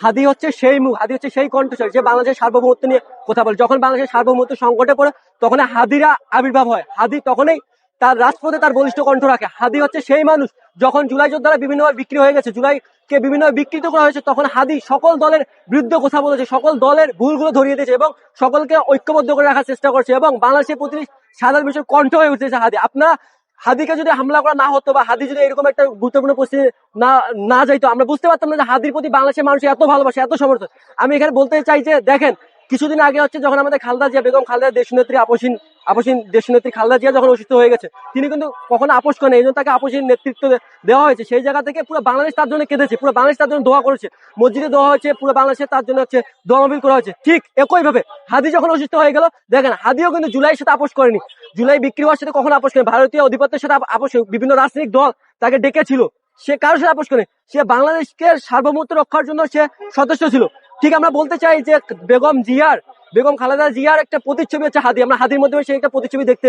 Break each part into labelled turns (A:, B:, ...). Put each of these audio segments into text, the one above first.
A: হাদি হচ্ছে সেই মুখ হাদি হচ্ছে সেই কণ্ঠস্বর যে বাংলাদেশের সার্বভৌমত্ব নিয়ে কথা বলে। যখন বাংলাদেশের সার্বভৌমত্ব সংকটে পড়ে, তখন হাদিরা আবির্ভাব হয়। হাদি তখনই তার রাজপথে তার বলিষ্ঠ কণ্ঠ রাখে। হাদি হচ্ছে সেই মানুষ, যখন জুলাই যোদ্ধারা বিভিন্নভাবে বিক্রি হয়ে গেছে, জুলাইকে বিভিন্নভাবে বিকৃত করা হয়েছে, তখন হাদি সকল দলের বিরুদ্ধে কথা বলেছে, সকল দলের ভুলগুলো ধরিয়ে দিয়েছে এবং সকলকে ঐক্যবদ্ধ করে রাখার চেষ্টা করছে এবং বাংলাদেশের প্রতি সাধারণ বিষয় কণ্ঠ হয়ে উঠেছে হাদি। আপনারা হাদিকে যদি হামলা করা না হতো বা হাদি যদি এরকম একটা গুরুত্বপূর্ণ পরিস্থিতি না না যাইতো, আমরা বুঝতে পারতাম না যে হাদির প্রতি বাংলাদেশের মানুষ এত ভালোবাসে, এত সমর্থন আমি এখানে বলতে চাই যে, দেখেন, কিছুদিন আগে হচ্ছে যখন আমাদের খালদা জিয়া বেগম, খালদা দেশ নেত্রী আপসীন আপসীন দেশনেত্রী খালদা জিয়া যখন অসুস্থ হয়ে গেছে, তিনি কিন্তু কখনো আপোষ করেন। এই জন্য তাকে আপসীন নেতৃত্ব দেওয়া হয়েছে। সেই জায়গা থেকে পুরো বাংলাদেশ তার জন্য কেঁদেছে। পুরো বাংলাদেশ তার জন্য দোয়া করেছে। মসজিদে দোয়া হয়েছে, পুরো বাংলাদেশে তার জন্য হচ্ছে দোয়ামবিল করা হয়েছে। ঠিক একইভাবে হাদি যখন অসুস্থ হয়ে গেল, দেখেন, হাদিও কিন্তু জুলাইয়ের সাথে আপোষ করেনি। জুলাই বিক্রি হওয়ার সাথে কখনো আপোষ করেনি। ভারতীয় অধিপত্যের সাথে আপোষ বিভিন্ন রাজনৈতিক দল তাকে ডেকেছিল। সে কারোর সাথে আপোষ করে সে বাংলাদেশকে সার্বভৌমত্ব রক্ষার জন্য সে সদস্য ছিল। ঠিক আমরা বলতে চাই যে বেগম জিয়ার, বেগম খালেদা জিয়ার একটা প্রতিচ্ছবি হচ্ছে হাদি। আমরা হাদির মধ্যে সেই একটা প্রতিচ্ছবি দেখতে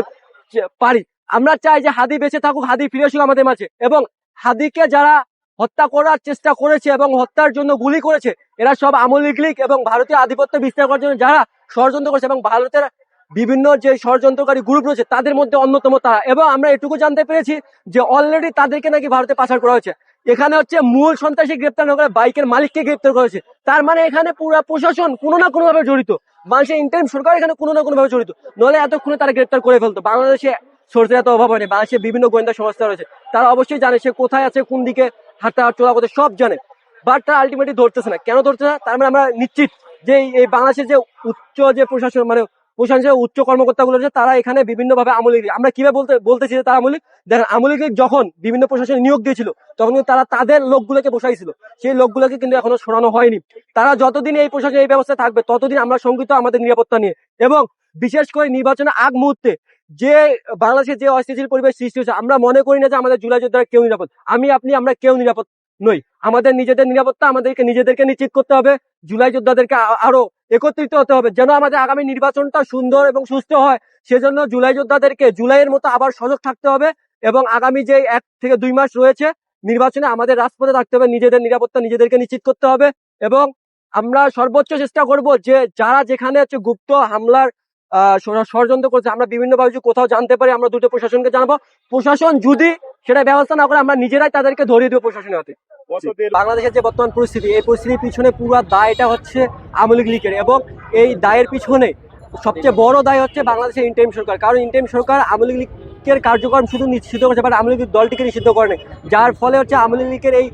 A: পারি। আমরা চাই যে হাদি বেঁচে থাকুক, হাদি ফিরে আসুক আমাদের মাঝে। এবং হাদিকে যারা হত্যা করার চেষ্টা করেছে এবং হত্যার জন্য গুলি করেছে, এরা সব আমলিক লীগ এবং ভারতীয় আধিপত্য বিস্তার করার জন্য যারা ষড়যন্ত্র করেছে এবং ভারতের বিভিন্ন যে ষড়যন্ত্রকারী গ্রুপ রয়েছে, তাদের মধ্যে অন্যতম তারা। এবং আমরা এটুকু জানতে পেরেছি যে অলরেডি তাদেরকে নাকি ভারতে পাচার করা হয়েছে। এখানে হচ্ছে মূল সন্ত্রাসী গ্রেপ্তার না করে বাইকের মালিককে গ্রেপ্তার করেছে তার মানে এখানে পুরো প্রশাসন কোনো না কোনো ভাবে জড়িত। মানুষের ইন্টারিম সরকার এখানে কোনো না কোনো ভাবে জড়িত। নলে এতক্ষণে তারা গ্রেপ্তার করে ফেলতো। বাংলাদেশে সোর্সের এত অভাব হয়নি। বাংলাদেশে বিভিন্ন গোয়েন্দা সংস্থা রয়েছে। তারা অবশ্যই জানে সে কোথায় আছে, কোন দিকে হাঁটা চলা করতে সব জানে। বাট তারা আলটিমেটলি ধরতেছে না। কেন ধরতেছে না? তার মানে আমরা নিশ্চিত যে এই বাংলাদেশের যে উচ্চ যে প্রশাসন মানে প্রশাসনের উচ্চ কর্মকর্তাগুলো রয়েছে, তারা এখানে বিভিন্নভাবে আমলিক আমরা কীভাবে বলতে বলতেছি যে তারা আমলিক দেখেন আমলিক যখন বিভিন্ন প্রশাসনে নিয়োগ দিয়েছিল, তখন তারা তাদের লোকগুলোকে বসাইছিল। সেই লোকগুলোকে কিন্তু এখনও সরানো হয়নি। তারা যতদিন এই প্রশাসন এই ব্যবস্থা থাকবে, ততদিন আমরা শঙ্কিত আমাদের নিরাপত্তা নিয়ে। এবং বিশেষ করে নির্বাচনের আগ মুহূর্তে যে বাংলাদেশের যে অস্থিতিশীল পরিবেশ সৃষ্টি হয়েছে, আমরা মনে করি না যে আমাদের জুলাই যোদ্ধারা কেউ নিরাপদ। আমি, আপনি, আমরা কেউ নিরাপদ নই। আমাদের নিজেদের নিরাপত্তা আমাদেরকে নিজেদেরকে নিশ্চিত করতে হবে। জুলাই যোদ্ধাদেরকে আরও একত্রিত হতে হবে, যেন আমাদের আগামী নির্বাচনটা সুন্দর এবং সুস্থ হয়। সেজন্য জুলাই যোদ্ধাদেরকে জুলাইয়ের মতো আবার সজাগ থাকতে হবে এবং আগামী যে এক থেকে দুই মাস রয়েছে, নির্বাচনে আমাদের রাজপথে থাকতে হবে, নিজেদের নিরাপত্তা নিজেদেরকে নিশ্চিত করতে হবে এবং আমরা সর্বোচ্চ চেষ্টা করব যে যারা যেখানে হচ্ছে গুপ্ত হামলার ষড়যন্ত্র করছে, আমরা বিভিন্নভাবে যদি কোথাও জানতে পারি, আমরা দুটো প্রশাসনকে জানাব। প্রশাসন যদি সেটা ব্যবস্থা না করে, আমরা নিজেরাই তাদেরকে ধরিয়ে দেবো প্রশাসনের হাতে। বাংলাদেশের যে বর্তমান পরিস্থিতি এই পরিস্থিতির পিছনে পুরো দায়টা হচ্ছে আওয়ামী লীগ লীগের এবং এই দায়ের পিছনে সবচেয়ে বড় দায় হচ্ছে বাংলাদেশের ইন্টারিম সরকার। কারণ ইন্টারিম সরকার আওয়ামী লীগের কার্যক্রম শুধু নিষিদ্ধ করেছে বাট আওয়ামী লীগ দলটিকে নিষিদ্ধ করেনি যার ফলে হচ্ছে আওয়ামী লীগের এই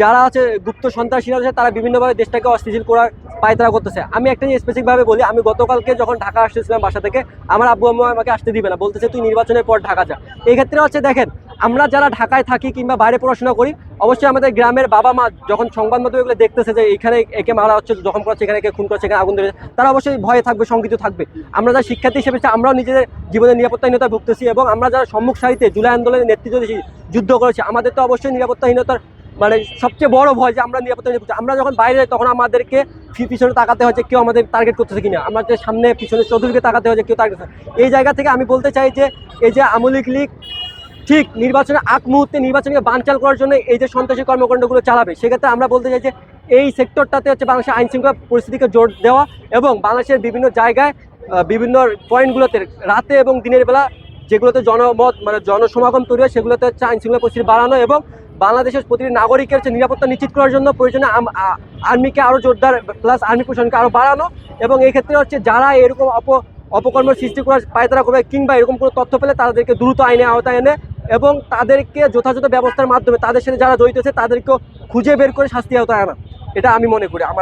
A: যারা আছে গুপ্ত সন্ত্রাসীরা আছে তারা বিভিন্নভাবে দেশটাকে অস্থিতিশীল করার পায়তারা করতেছে। আমি একটা জিনিস স্পেসিফিক ভাবে বলি আমি গতকালকে যখন ঢাকা আসতেছিলাম বাসা থেকে আমার আব্বু আম্মু আমাকে আসতে দিবে না বলতেছে তুই নির্বাচনের পর ঢাকা যা। এই ক্ষেত্রে হচ্ছে দেখেন আমরা যারা ঢাকায় থাকি কিংবা বাইরে পড়াশোনা করি, অবশ্যই আমাদের গ্রামের বাবা মা যখন সংবাদ মাধ্যমে এগুলো দেখতেছে যে এখানে একে মারা হচ্ছে, জখম করছে এখানে একে খুন করছে এখানে আগুন ধরেছে, তারা অবশ্যই ভয়ে থাকবে, শঙ্কিত থাকবে। আমরা যারা শিক্ষার্থী হিসেবে আমরাও নিজেদের জীবনের নিরাপত্তাহীনতা ভুগতেছি এবং আমরা যারা সম্মুখ সারিতে জুলাই আন্দোলনের নেতৃত্ব দিয়েছি, যুদ্ধ করেছি, আমাদের তো অবশ্যই নিরাপত্তাহীনতার মানে সবচেয়ে বড় ভয় যে আমরা নিরাপত্তা নিয়ে আমরা যখন বাইরে যাই, তখন আমাদেরকে পিছনে তাকাতে হয় যে কেউ আমাদের টার্গেট করতেছে কিনা। আমাদের সামনে, পিছনে চতুর্দিকে তাকাতে হয় যে কেউ টার্গেট এই জায়গা থেকে আমি বলতে চাই যে, এই যে আমলিক লীগ ঠিক নির্বাচনের আগ মুহূর্তে নির্বাচনকে বানচাল করার জন্য এই যে সন্ত্রাসী কর্মকাণ্ডগুলো চালাবে, সেক্ষেত্রে আমরা বলতে চাই যে এই সেক্টরটাতে হচ্ছে বাংলাদেশের আইন শৃঙ্খলা পরিস্থিতিকে জোর দেওয়া এবং বাংলাদেশের বিভিন্ন জায়গায় বিভিন্ন পয়েন্টগুলোতে রাতে এবং দিনের বেলা যেগুলোতে জনমত মানে জনসমাগম তৈরি হয়, সেগুলোতে হচ্ছে আইন শৃঙ্খলা পরিস্থিতি বাড়ানো এবং বাংলাদেশের প্রতিটি নাগরিকের হচ্ছে নিরাপত্তা নিশ্চিত করার জন্য প্রয়োজনে আর্মিকে আরও জোরদার প্লাস আর্মি প্রশাসনকে আরও বাড়ানো এবং এই ক্ষেত্রে হচ্ছে যারা এরকম অপ, অপকর্মের সৃষ্টি করার পায়তারা করবে কিংবা এরকম কোনো তথ্য পেলে তাদেরকে দ্রুত আইনে আওতায় এনে এবং তাদেরকে যথাযথ ব্যবস্থার মাধ্যমে, তাদের সাথে যারা জড়িত আছে, তাদেরকেও খুঁজে বের করে শাস্তি আওতায় আনা এটা আমি মনে করি। আমার